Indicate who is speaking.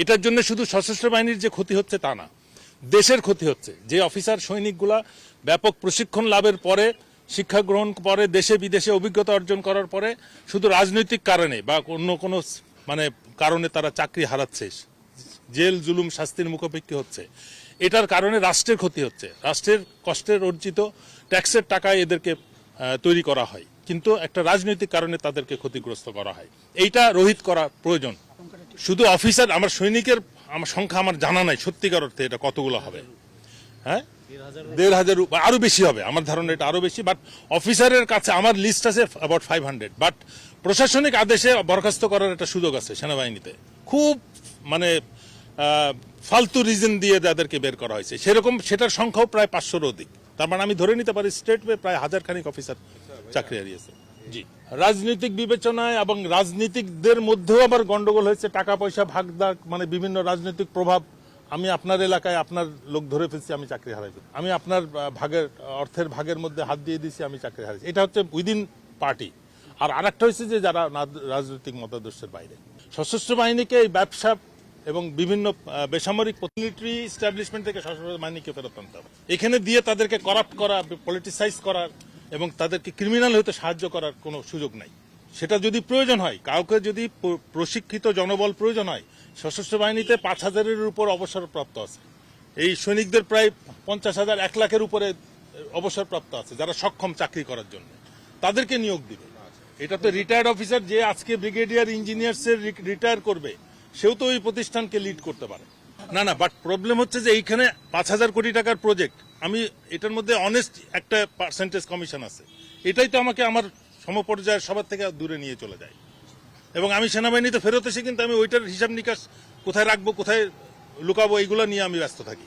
Speaker 1: এটার জন্য শুধু সশস্ত্র বাহিনীর যে ক্ষতি হচ্ছে তা না, দেশের ক্ষতি হচ্ছে। যে অফিসার, সৈনিকগুলা ব্যাপক প্রশিক্ষণ লাভের পরে, শিক্ষা গ্রহণ পরে, দেশে বিদেশে অভিজ্ঞতা অর্জন করার পরে, শুধু রাজনৈতিক কারণে বা অন্য কোনো মানে কারণে তারা চাকরি হারাচ্ছে। জেল, জুলুম, শাস্তির মুখোপেক্ষি হচ্ছে। এটার কারণে রাষ্ট্রের ক্ষতি হচ্ছে। রাষ্ট্রের কষ্টের অর্জিত ট্যাক্সের টাকায় এদেরকে তৈরি করা হয়। কিন্তু একটা রাজনৈতিক কারণে তাদেরকে ক্ষতিগ্রস্ত করা হয়। এইটা রোহিত করা প্রয়োজন। শুধু অফিসার, আমার সৈনিকের আমার সংখ্যা আমার জানা নাই, সত্যিকার অর্থে এটা কতগুলো হবে। হ্যাঁ? দেড় হাজার বা আরও বেশি হবে, আমার ধারণা এটা আরও বেশি বাট অফিসারের কাছে আমার লিস্ট আছে অ্যাবাউট ফাইভ হান্ড্রেড বাট প্রশাসনিক আদেশে বরখাস্ত করার একটা সুযোগ আছে সেনাবাহিনীতে। খুব মানে ফালতু রিজন দিয়ে যাদেরকে বের করা হয়েছে। সেরকম সেটার সংখ্যাও প্রায় পাঁচশোর অধিক। তার মানে আমি ধরে নিতে পারি স্টেট প্রায় হাজার খানিক অফিসার চাকরি হারিয়েছে। জি। রাজনৈতিক বিবেচনায় এবং রাজনীতিকদের মধ্যেও আবার গন্ডগোল হয়েছে, টাকা পয়সা ভাগ দাগ মানে বিভিন্ন রাজনৈতিক প্রভাব। আমি আপনার এলাকায় আপনার লোক ধরে ফেলছি, আমি চাকরি হারাই। আমি আপনার ভাগের, অর্থের ভাগের মধ্যে হাত দিয়ে দিয়েছি, আমি চাকরি হারাইছি। এটা হচ্ছে উইদিন পার্টি। আর আরেকটা হচ্ছে যে যারা রাজনৈতিক মতাদর্শের বাইরে। সশস্ত্র বাহিনীকে এই ব্যবসা এবং বিভিন্ন বেসামরিক মিলিটারি স্টাবলিশমেন্ট থেকে সশস্ত্র বাহিনীকে ফেরত আনতে হবে। এখানে দিয়ে তাদেরকে করাপ্ট করা পলিটিসাইজ করার এবং তাদেরকে ক্রিমিনাল হতে সাহায্য করার কোনো সুযোগ নাই। সেটা যদি প্রয়োজন হয়, কাউকে যদি প্রশিক্ষিত জনবল প্রয়োজন হয়, সশস্ত্র বাহিনীতে পাঁচ হাজারের উপর অবসরপ্রাপ্ত আছে। এই সৈনিকদের প্রায় পঞ্চাশ হাজার এক লাখের উপরে অবসরপ্রাপ্ত আছে, যারা সক্ষম চাকরি করার জন্য। তাদেরকে নিয়োগ দিবে। এটা তো রিটায়ার্ড অফিসার যে আজকে ব্রিগেডিয়ার ইঞ্জিনিয়ার্স এর রিটায়ার করবে, সেও তো ওই প্রতিষ্ঠানকে লিড করতে পারে। না না বাট প্রবলেম হচ্ছে যে এইখানে পাঁচ হাজার কোটি টাকার প্রজেক্ট আমি এটার মধ্যে অনেস্ট একটা পার্সেন্টেজ কমিশন আছে। এটাই তো আমাকে আমার সমপর্যায়ের সবার থেকে দূরে নিয়ে চলে যায়। এবং আমি সেনাবাহিনীতে ফেরত এসে কিন্তু আমি ওইটার হিসাব নিকাশ কোথায় রাখব, কোথায় লুকাবো, এইগুলো নিয়ে আমি ব্যস্ত থাকি।